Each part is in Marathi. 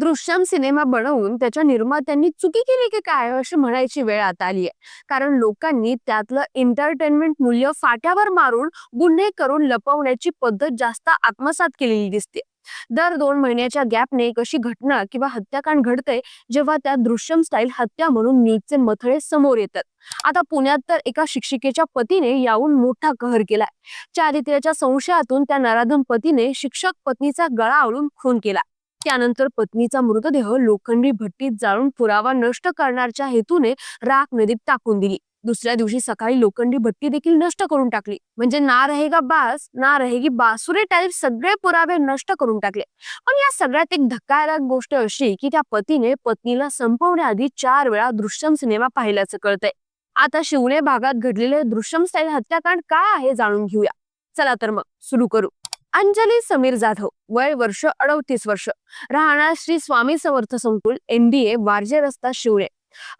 दृश्यम सिनेमा बनवून त्याच्या निर्मात्यांनी चुकी केली की काय अशी म्हणायची वेळ आता आली आहे. कारण लोकांनी त्यातलं एंटरटेनमेंट मूल्य फाट्यावर मारून गुन्हे करून लपवण्याची पद्धत जास्त आत्मसात केलेली दिसते. दर दोन महिन्याच्या गॅपने एक अशी घटना किंवा हत्याकांड घडते जेव्हा त्या दृश्यम स्टाईल हत्या म्हणून न्यूजचे मथळे समोर येतात. आता पुण्यात तर एका शिक्षिकेच्या पतीने याहून मोठा कहर केलाय. चारित्र्याच्या संशयातून त्या नराधम पतीने शिक्षक पत्नीचा गळा आवळून खून केला. त्यानंतर पत्नीचा मृतदेह लोखंडी भट्टीत जाळून पुरावा नष्ट करण्याच्या हेतूने राख नदीत टाकून दिली. दुसऱ्या दिवशी सकाळी लोखंडी भट्टी देखील नष्ट करून टाकली. म्हणजे ना रहेगा बास ना रहेगी बासुरे टाईप सगळे पुरावे नष्ट करून टाकले. पण या सगळ्यात एक धक्कादायक गोष्ट अशी की त्या पतीने पत्नीला संपवण्याआधी चार वेळा दृश्यम सिनेमा पाहिल्याचं कळतंय. आता शिवणे भागात घडलेले दृश्यम स्टाईल हत्याकांड काय आहे जाणून घेऊया. चला तर मग सुरू करू. अंजली समीर जाधव वय वर्ष अडतीस वर्ष. राहणार श्री स्वामी समर्थ संकुल एनडीए वारजे रस्ता शिवणे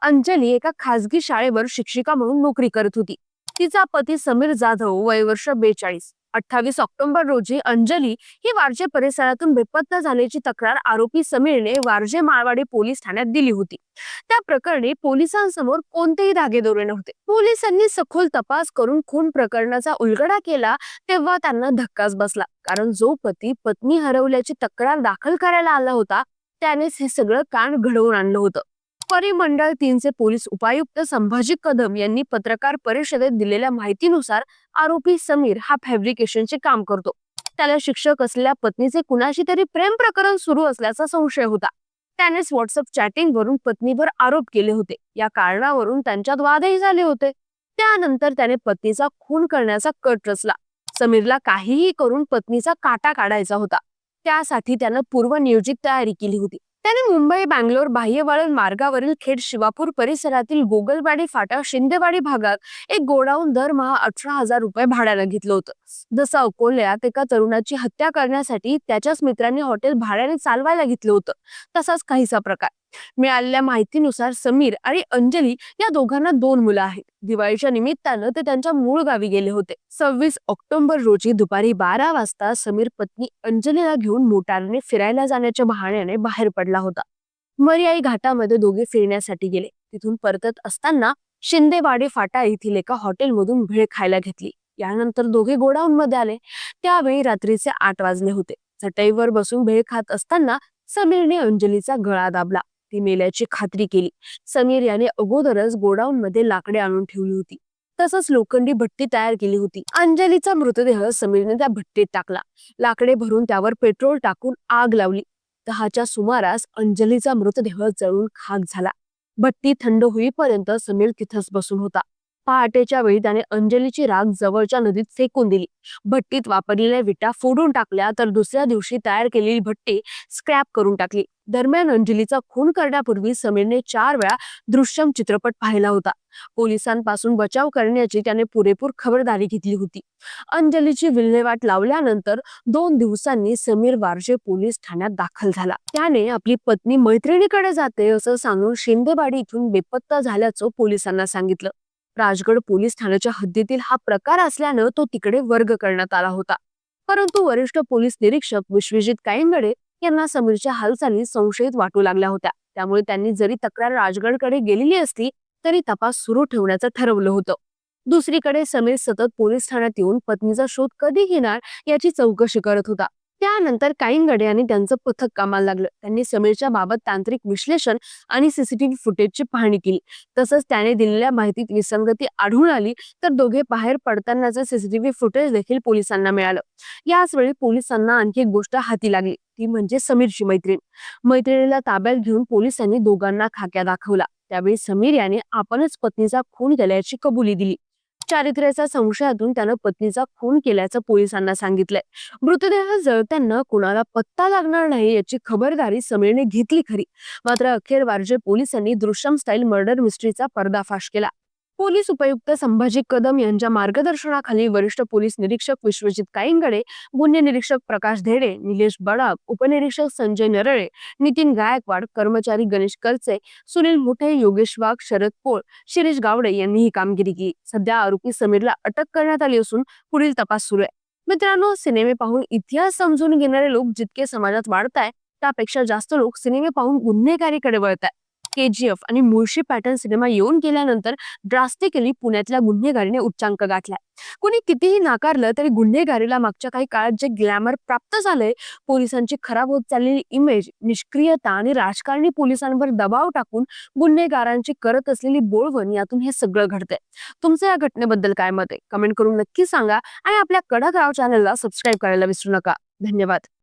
अंजली एका खासगी शाळेवर शिक्षिका म्हणून नोकरी करत होती. तिचा पती समीर जाधव वय वर्ष बेचाळीस. अठ्ठावीस ऑक्टोबर रोजी अंजली ही वारजे परिसरातून बेपत्ता झाल्याची तक्रार आरोपी समीरने वारजे माळवाडी पोलीस ठाण्यात दिली होती. त्या प्रकरणी पोलिसांसमोर कोणतेही धागेदोरे नव्हते. पोलिसांनी सखोल तपास करून खून प्रकरणाचा उलगडा केला तेव्हा त्यांना धक्काच बसला. कारण जो पती पत्नी हरवल्याची तक्रार दाखल करायला आला होता त्यानेच हे सगळं कांड घडवून आणलं होतं. परिमंडळ तीनचे पोलीस उपायुक्त संभाजी कदम यांनी पत्रकार परिषदेत दिलेल्या माहितीनुसार आरोपी समीर हा फॅब्रिकेशनचे काम करतो. त्याला शिक्षक असलेल्या पत्नीचे कुणाशी तरी प्रेम प्रकरण सुरू असल्याचा संशय होता. त्यानेच व्हॉट्सअप चॅटिंग वरून पत्नीवर आरोप केले होते. या कारणावरून त्यांच्यात वादही झाले होते. त्यानंतर त्याने पत्नीचा खून करण्याचा कट रचला. समीरला काहीही करून पत्नीचा काटा काढायचा होता. त्यासाठी त्यानं पूर्वनियोजित तयारी केली होती. त्याने मुंबई बँगलोर बाह्यवळण मार्गावरील खेड शिवापूर परिसरातील गोगलवाडी फाटा शिंदेवाडी भागात एक गोडाऊन दरमहा अठरा हजार रुपये भाड्यानं घेतलं होतं. जसं अकोल्यात एका तरुणाची हत्या करण्यासाठी त्याच्याच मित्रांनी हॉटेल भाड्याने चालवायला घेतलं होतं. तसाच काहीसा प्रकार. मिळालेल्या माहितीनुसार समीर आणि अंजली या दोघांना दोन मुलं आहेत. दिवाळीच्या निमित्तानं ते त्यांच्या मूळ गावी गेले होते. सव्वीस ऑक्टोबर रोजी दुपारी बारा वाजता समीर पत्नी अंजलीला घेऊन मोटारने फिरायला जाण्याच्या बहाण्याने बाहेर पडला होता. मर्याई घाटामध्ये दोघे फिरण्यासाठी गेले. तिथून परतत असताना शिंदेवाडी फाटा येथील एका हॉटेलमधून भेळ खायला घेतली. यानंतर दोघे गोडाऊन मध्ये आले. त्यावेळी रात्रीचे आठ वाजले होते. चटईवर बसून भेळ खात असताना समीरने अंजलीचा गळा दाबला. ती मेल्याची खात्री केली. समीर याने अगोदरच गोडाऊन मध्ये लाकडे आणून ठेवली होती. तसंच लोखंडी भट्टी तयार केली होती. अंजलीचा मृतदेह समीरने त्या भट्टीत टाकला. लाकडे भरून त्यावर पेट्रोल टाकून आग लावली. दहाच्या सुमारास अंजलीचा मृतदेह जळून खाक झाला. भट्टी थंड होईपर्यंत समीर तिथंच बसून होता. पहाटेच्या वेळी त्याने अंजलीची राग जवळच्या नदीत फेकून दिली. भट्टीत वापरलेल्या विटा फोडून टाकल्या तर दुसऱ्या दिवशी तयार केलेली भट्टी स्क्रॅप करून टाकली. दरम्यान अंजलीचा खून करण्यापूर्वी समीरने चार वेळा दृश्यम चित्रपट पाहिला होता. पोलिसांपासून बचाव करण्याची त्याने पुरेपूर खबरदारी घेतली होती. अंजलीची विल्हेवाट लावल्यानंतर दोन दिवसांनी समीर वारजे पोलीस ठाण्यात दाखल झाला. त्याने आपली पत्नी मैत्रिणीकडे जाते असं सांगून शिंदेवाडी इथून बेपत्ता झाल्याचं पोलिसांना सांगितलं. राजगड पोलीस ठाण्याच्या हद्दीतील हा प्रकार असल्यानं तो तिकडे वर्ग करण्यात आला होता. परंतु वरिष्ठ पोलीस निरीक्षक विश्वजित कायंगडे यांना समीरच्या हालचाली संशयित वाटू लागल्या होत्या. त्यामुळे त्यांनी जरी तक्रार राजगडकडे गेलेली असली तरी तपास सुरू ठेवण्याचं ठरवलं होतं. दुसरीकडे समीर सतत पोलीस ठाण्यात येऊन पत्नीचा शोध कधी घेणार याची चौकशी करत होता. त्यानंतर काईंगडे आणि त्यांचं पथक कामाला लागलं. त्यांनी समीरच्या बाबत तांत्रिक विश्लेषण आणि सीसीटीव्ही फुटेजची पाहणी केली. तसंच त्याने दिलेल्या माहितीत विसंगती आढळून आली तर दोघे बाहेर पडतानाचं सीसीटीव्ही फुटेज देखील पोलिसांना मिळालं. याच वेळी पोलिसांना आणखी एक गोष्ट हाती लागली ती म्हणजे समीरची मैत्रीण. मैत्रिणीला ताब्यात घेऊन पोलिसांनी दोघांना खाक्या दाखवला. त्यावेळी समीर याने आपणच पत्नीचा खून केल्याची कबुली दिली. चारित्र्याच्या संशयातून त्यानं पत्नीचा खून केल्याचं पोलिसांना सांगितलंय. मृतदेह जळताना कुणाला पत्ता लागणार नाही याची खबरदारी समीरने घेतली खरी. मात्र अखेर वारजे पोलिसांनी दृश्यम स्टाईल मर्डर मिस्ट्रीचा पर्दाफाश केला. पोलीस उपायुक्त संभाजी कदम यांच्या मार्गदर्शनाखाली वरिष्ठ पोलीस निरीक्षक विश्वजित काईंगडे गुन्हे निरीक्षक प्रकाश धेडे निलेश बडाक उपनिरीक्षक संजय नरळे नितीन गायकवाड कर्मचारी गणेश करचे सुनील मुठे योगेश वाघ शरद पोळ शिरीष गावडे यांनी ही कामगिरी केली. सध्या आरोपी समीरला अटक करण्यात आली असून पुढील तपास सुरू आहे. मित्रांनो सिनेमे पाहून इतिहास समजून घेणारे लोक जितके समाजात वाढताय त्यापेक्षा जास्त लोक सिनेमे पाहून गुन्हेगारीकडे वळत आहेत केजीएफ आणि मुळशी पॅटर्न सिनेमा येऊन गेल्यानंतर ड्रास्टिकली पुण्यातल्या गुन्हेगारीने उच्चांक गाठलाय. कुणी कितीही नाकारलं तरी गुन्हेगारीला मागच्या काही काळात जे ग्लॅमर प्राप्त झालंय पोलिसांची खराब होत चाललेली इमेज निष्क्रियता आणि राजकारणी पोलिसांवर दबाव टाकून गुन्हेगारांची करत असलेली बोळवण यातून हे सगळं घडतंय. तुमचं या घटनेबद्दल काय मत आहे? कमेंट करून नक्की सांगा आणि आपल्या कडक राव चॅनलला सबस्क्राईब करायला विसरू नका. धन्यवाद.